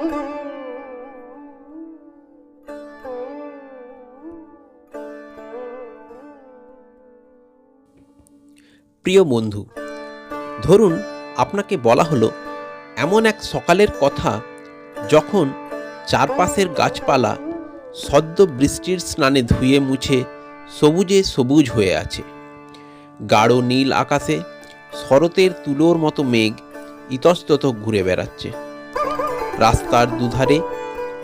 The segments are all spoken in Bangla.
প্রিয় বন্ধু, ধরুন আপনাকে বলা হলো এমন এক সকালের কথা যখন চারপাশের গাছপালা সদ্য বৃষ্টির স্নানে ধুয়ে মুছে সবুজে সবুজ হয়ে আছে। গাঢ় নীল আকাশে শরতের তুলোর মতো মেঘ ইতস্তত ঘুরে বেড়াচ্ছে। রাস্তার দুধারে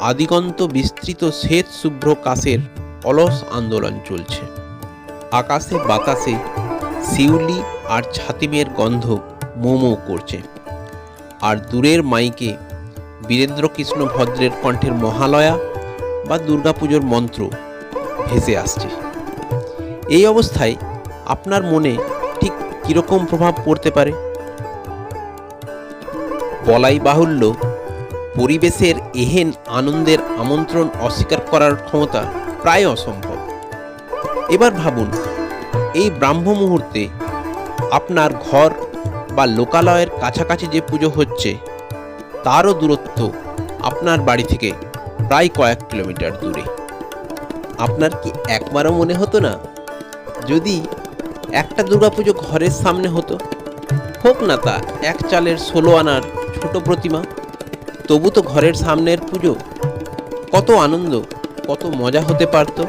আদিগন্ত বিস্তৃত শ্বেত শুভ্র কাশের অলস আন্দোলন চলছে। আকাশে বাতাসে শিউলি আর ছাতিমের গন্ধ মোমো করছে। আর দূরের মাইকে বীরেন্দ্রকৃষ্ণ ভদ্রের কণ্ঠের মহালয়া বা দুর্গাপুজোর মন্ত্র ভেসে আসছে। এই অবস্থায় আপনার মনে ঠিক কীরকম প্রভাব পড়তে পারে? বলাই বাহুল্য পরিবেশের এহেন আনন্দের আমন্ত্রণ অস্বীকার করার ক্ষমতা প্রায় অসম্ভব। এবার ভাবুন, এই ব্রাহ্ম মুহূর্তে আপনার ঘর বা লোকালয়ের কাছাকাছি যে পুজো হচ্ছে, তারও দূরত্ব আপনার বাড়ি থেকে প্রায় কয়েক কিলোমিটার দূরে। আপনার কি একবারও মনে হতো না? যদি একটা দুর্গাপুজো ঘরের সামনে হতো, হোক না তা এক চালের ষোলো আনার ছোট প্রতিমা তবু তো ঘরের সামনের পুজো। কত আনন্দ, কত মজা হতে পারতো।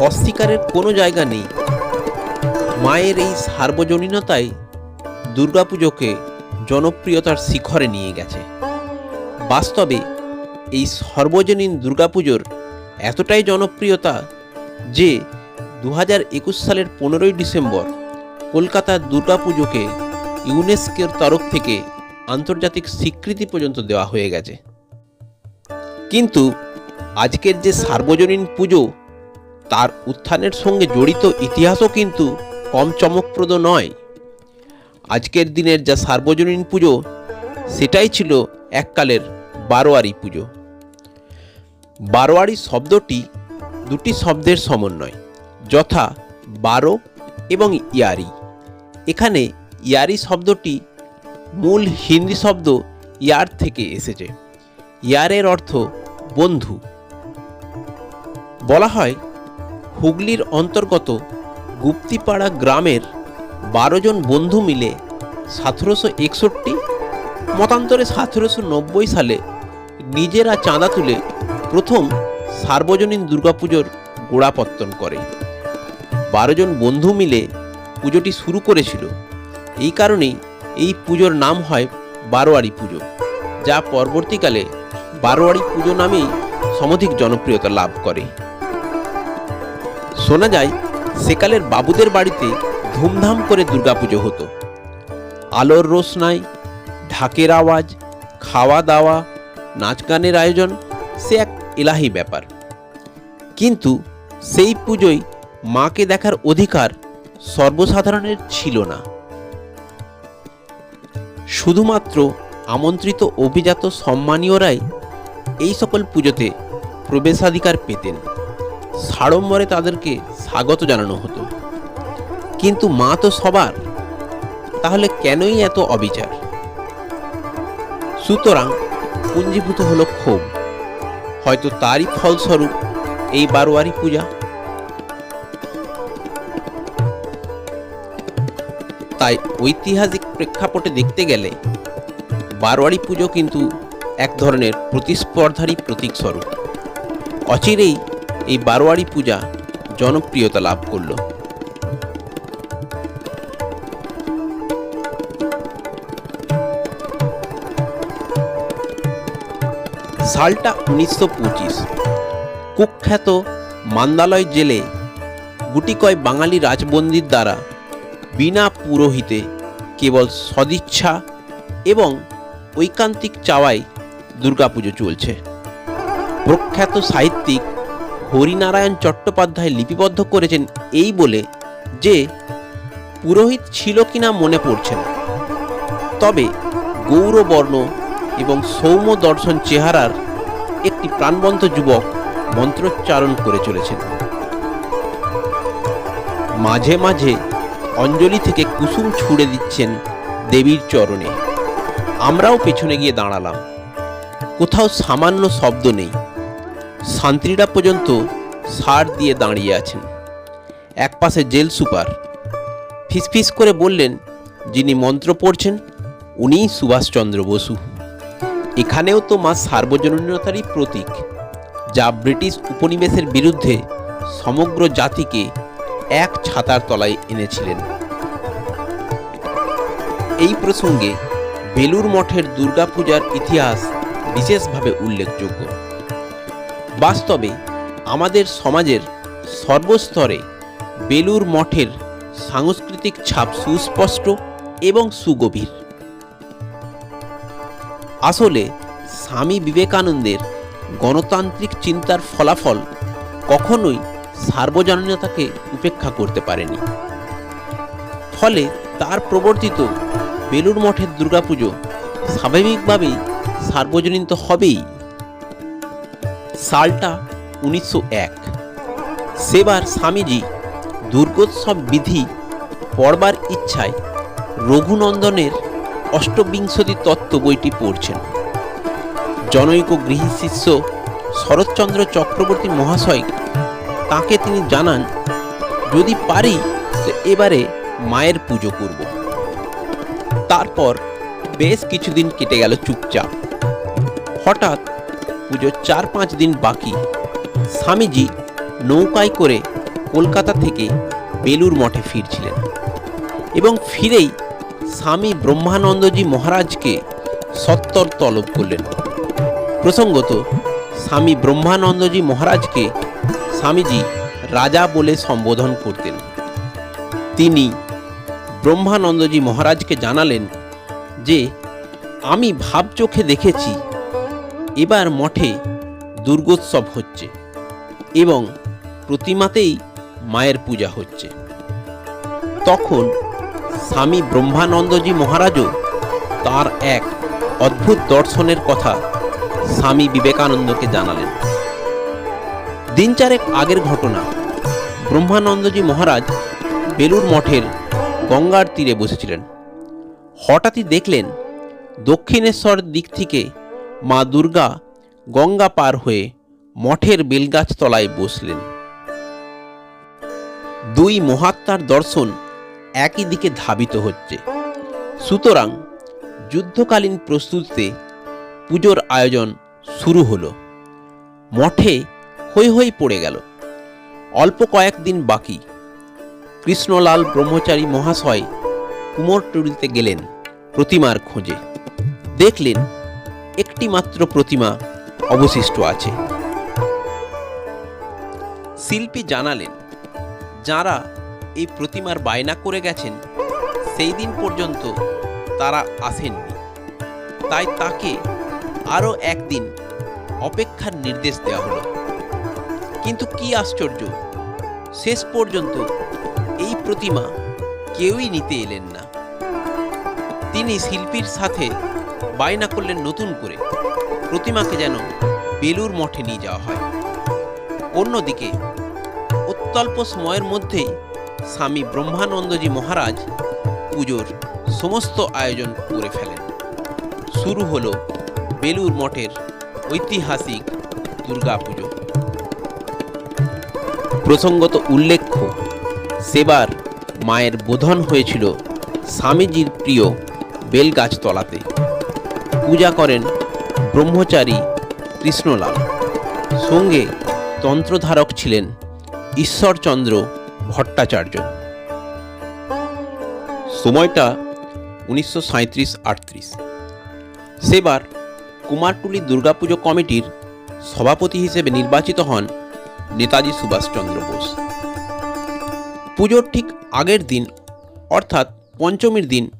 অস্বীকারের কোনো জায়গা নেই। মায়ের এই সার্বজনীনতাই দুর্গাপুজোকে জনপ্রিয়তার শিখরে নিয়ে গেছে। বাস্তবে এই সর্বজনীন দুর্গাপুজোর এতটাই জনপ্রিয়তা যে দু হাজার একুশ সালের পনেরোই ডিসেম্বর কলকাতার দুর্গাপুজোকে ইউনেস্কোর তরফ থেকে আন্তর্জাতিক স্বীকৃতি পর্যন্ত দেওয়া হয়ে গেছে। কিন্তু আজকের যে সার্বজনীন পুজো, তার উত্থানের সঙ্গে জড়িত ইতিহাসও কিন্তু কম চমকপ্রদ নয়। আজকের দিনের যা সার্বজনীন পুজো, সেটাই ছিল এককালের বারোয়ারি পুজো। বারোয়ারি শব্দটি দুটি শব্দের সমন্বয়, যথা বারো এবং ইয়ারি। এখানে ইয়ারি শব্দটি মূল হিন্দি শব্দ ইয়ার থেকে এসেছে। ইয়ারের অর্থ বন্ধু। বলা হয়, হুগলির অন্তর্গত গুপ্তিপাড়া গ্রামের বারো জন বন্ধু মিলে সতেরোশো একষট্টি, মতান্তরে সতেরোশো নব্বই সালে নিজেরা চাঁদা তুলে প্রথম সার্বজনীন দুর্গাপুজোর গোড়াপত্তন করে। বারো জন বন্ধু মিলে পুজোটি শুরু করেছিল। এই কারণেই এই পুজোর নাম হয় বারোয়ারি পুজো, যা পরবর্তীকালে বারোয়ারি পুজো নামেই সমধিক জনপ্রিয়তা লাভ করে। শোনা যায়, সেকালের বাবুদের বাড়িতে ধুমধাম করে দুর্গাপুজো হতো। আলোর রোশনাই ঢাকের আওয়াজ খাওয়া দাওয়া নাচ গানের আয়োজন, সে এক এলাহি ব্যাপার। কিন্তু সেই পুজোয় মাকে দেখার অধিকার সর্বসাধারণের ছিল না। শুধুমাত্র আমন্ত্রিত অভিজাত সম্মানীয়রাই এই সকল পুজোতে প্রবেশাধিকার পেতেন। সাড়ম্বরে তাদেরকে স্বাগত জানানো হতো। কিন্তু মা তো সবার, তাহলে কেনই এত অবিচার? সুতরাং পুঞ্জীভূত হলো ক্ষোভ। হয়তো তারই ফলস্বরূপ এই বারোয়ারি পূজা। তাই ঐতিহাসিক প্রেক্ষাপটে দেখতে গেলে বারোয়ারি পুজো কিন্তু এক ধরনের প্রতিস্পর্ধারই প্রতীক স্বরূপ। অচিরেই এই বারোয়ারি পূজা জনপ্রিয়তা লাভ করল। সালটা উনিশশো পঁচিশ। কুখ্যাত মান্দালয় জেলে গুটিকয় বাঙালি রাজবন্দির দ্বারা বিনা পুরোহিতে কেবল সদিচ্ছা এবং ঐকান্তিক চাওয়ায় দুর্গাপুজো চলছে। প্রখ্যাত সাহিত্যিক হরিনারায়ণ চট্টোপাধ্যায় লিপিবদ্ধ করেছেন এই বলে যে, পুরোহিত ছিল কিনা মনে পড়ছে না। তবে গৌরবর্ণ এবং সৌম্য দর্শন চেহারার একটি প্রাণবন্ত যুবক মন্ত্রোচ্চারণ করে চলেছেন। মাঝে মাঝে অঞ্জলি থেকে কুসুম ছুঁড়ে দিচ্ছেন দেবীর চরণে। আমরাও পেছনে গিয়ে দাঁড়ালাম। কোথাও সামান্য শব্দ নেই। শান্তিরা পর্যন্ত সার দিয়ে দাঁড়িয়ে আছেন। এক পাশে জেল সুপার। ফিসফিস করে বললেন, যিনি মন্ত্র পড়ছেন, উনিই সুভাষচন্দ্র বসু। এখানেও তো মা সার্বজনীনতারই প্রতীক, যা ব্রিটিশ উপনিবেশের বিরুদ্ধে সমগ্র জাতিকে এক ছাতার তলায় এনেছিলেন। এই প্রসঙ্গে বেলুর মঠের দুর্গাপূজার ইতিহাস বিশেষভাবে উল্লেখযোগ্য। বাস্তবে আমাদের সমাজের সর্বস্তরে বেলুর মঠের সাংস্কৃতিক ছাপ সুস্পষ্ট এবং সুগভীর। আসলে স্বামী বিবেকানন্দের গণতান্ত্রিক চিন্তার ফলাফল কখনোই সার্বজনীনতাকে উপেক্ষা করতে পারেনি। ফলে তার প্রবর্তিত বেলুর মঠের দুর্গাপুজো স্বাভাবিকভাবেই সার্বজনীন তো হবেই। সালটা উনিশশো এক। সেবার স্বামীজি দুর্গোৎসব বিধি পড়বার ইচ্ছায় রঘুনন্দনের অষ্টবিংশতি তত্ত্ব বইটি পড়ছেন। জনৈক গৃহী শিষ্য শরৎচন্দ্র চক্রবর্তী মহাশয় তাকে তিনি জানান, যদি পারি, তো এবারে মায়ের পুজো করব। তারপর বেশ কিছুদিন কেটে গেল চুপচাপ। হঠাৎ পুজোর চার পাঁচ দিন বাকি। স্বামীজি নৌকায় করে কলকাতা থেকে বেলুর মঠে ফিরছিলেন এবং ফিরেই স্বামী ব্রহ্মানন্দজি মহারাজকে সত্তর তলব করলেন। প্রসঙ্গত, স্বামী ব্রহ্মানন্দজি মহারাজকে স্বামীজি রাজা বলে সম্বোধন করতেন। তিনি ব্রহ্মানন্দজি মহারাজকে জানালেন যে, আমি ভাব চোখে দেখেছি, এবার মঠে দুর্গোৎসব হচ্ছে এবং প্রতিমাতেই মায়ের পূজা হচ্ছে। তখন স্বামী ব্রহ্মানন্দজি মহারাজও তার এক অদ্ভুত দর্শনের কথা স্বামী বিবেকানন্দকে জানালেন। দিন চারেক আগের ঘটনা। ব্রহ্মানন্দজি মহারাজ বেলুর মঠের গঙ্গার তীরে বসেছিলেন। হঠাৎই দেখলেন দক্ষিণেশ্বর দিক থেকে মা দুর্গা গঙ্গা পার হয়ে মঠের বেলগাছ তলায় বসলেন। দুই মহাত্মার দর্শন একই দিকে ধাবিত হচ্ছে। সুতরাং যুদ্ধকালীন প্রস্তুতিতে পুজোর আয়োজন শুরু হলো। মঠে হৈ হৈ পড়ে গেল। অল্প কয়েকদিন বাকি। কৃষ্ণলাল ব্রহ্মচারী মহাশয় কুমোরটুলিতে গেলেন প্রতিমার খোঁজে। দেখলেন একটি মাত্র প্রতিমা অবশিষ্ট আছে। শিল্পী জানালেন, যারা এই প্রতিমার বায়না করে গেছেন, সেই দিন পর্যন্ত তারা আসেননি। তাই তাকে আরও একদিন অপেক্ষার নির্দেশ দেওয়া হলো। কিন্তু কি আশ্চর্য, শেষ পর্যন্ত এই প্রতিমা কেউই নিতে এলেন না। তিনি শিল্পীর সাথে বায়না করলেন নতুন করে, প্রতিমাকে যেন বেলুর মঠে নিয়ে যাওয়া হয়। অন্যদিকে অত্যল্প সময়ের মধ্যেই স্বামী ব্রহ্মানন্দজি মহারাজ পুজোর সমস্ত আয়োজন করে ফেলেন। শুরু হলো বেলুর মঠের ঐতিহাসিক দুর্গাপুজো। প্রসঙ্গত উল্লেখ্য, সেবার মায়ের বোধন হয়েছিল স্বামীজির প্রিয় বেলগাছ তলাতে পূজা করেন ব্রহ্মচারী কৃষ্ণলাল। সঙ্গে তন্ত্রধারক ছিলেন ঈশ্বরচন্দ্র ভট্টাচার্য। সময়টা উনিশশো সাঁত্রিশ আটত্রিশ। সেবার কুমারটুলি দুর্গাপুজো কমিটির সভাপতি হিসেবে নির্বাচিত হন নেতাজি সুভাষচন্দ্র বোস। পুজোর ঠিক আগের দিন, অর্থাৎ পঞ্চমীর দিন,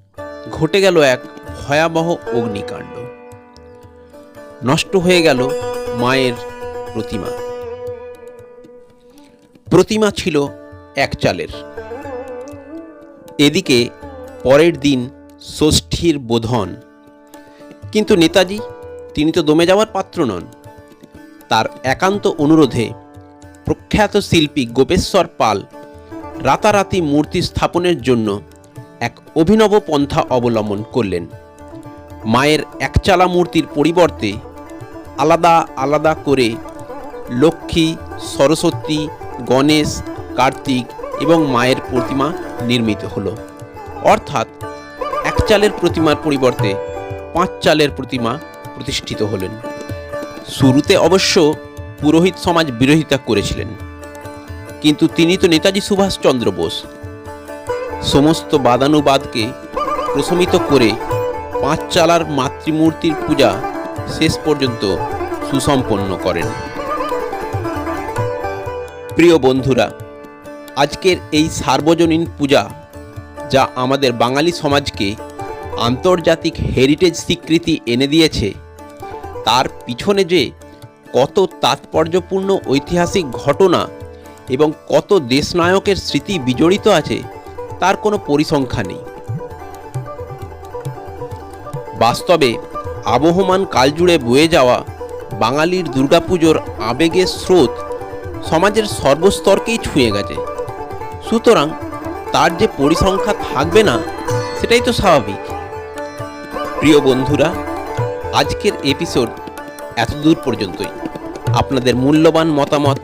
ঘটে গেল এক ভয়াবহ অগ্নিকাণ্ড। নষ্ট হয়ে গেল মায়ের প্রতিমা। প্রতিমা ছিল এক চালের। এদিকে পরের দিন ষষ্ঠীর বোধন। কিন্তু নেতাজি, তিনি তো দমে যাওয়ার পাত্র নন। তার একান্ত অনুরোধে প্রখ্যাত শিল্পী গোপেশ্বর পাল রাতারাতি মূর্তি স্থাপনের জন্য এক অভিনব পন্থা অবলম্বন করলেন। মায়ের একচালা মূর্তির পরিবর্তে আলাদা আলাদা করে লক্ষ্মী, সরস্বতী, গণেশ, কার্তিক এবং মায়ের প্রতিমা নির্মিত হলো। অর্থাৎ এক চালের প্রতিমার পরিবর্তে পাঁচ চালের প্রতিমা প্রতিষ্ঠিত হলেন। শুরুতে অবশ্য পুরোহিত সমাজ বিরোধিতা করেছিলেন। কিন্তু তিনি তো নেতাজি সুভাষচন্দ্র বোস। সমস্ত বাদানুবাদকে প্রশমিত করে পাঁচ চালার মাতৃমূর্তির পূজা শেষ পর্যন্ত সুসম্পন্ন করেন। প্রিয় বন্ধুরা, আজকের এই সার্বজনীন পূজা যা আমাদের বাঙালি সমাজকে আন্তর্জাতিক হেরিটেজ স্বীকৃতি এনে দিয়েছে, তার পিছনে যে কত তাৎপর্যপূর্ণ ঐতিহাসিক ঘটনা এবং কত দেশনায়কের স্মৃতি বিজড়িত আছে, তার কোনো পরিসংখ্যা নেই। বাস্তবে আবহমান কালজুড়ে বয়ে যাওয়া বাঙালির দুর্গাপুজোর আবেগের স্রোত সমাজের সর্বস্তরকেই ছুঁয়ে গেছে। সুতরাং তার যে পরিসংখ্যা থাকবে না, সেটাই তো স্বাভাবিক। প্রিয় বন্ধুরা, আজকের এপিসোড এতদূর পর্যন্তই। আপনাদের মূল্যবান মতামত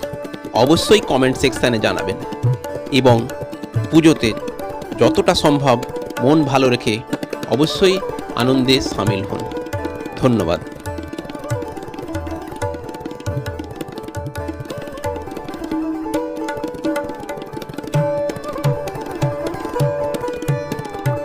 অবশ্যই কমেন্ট সেকশানে জানাবেন এবং পুজোতে যতটা সম্ভব মন ভালো রেখে অবশ্যই আনন্দে সামিল হন। ধন্যবাদ।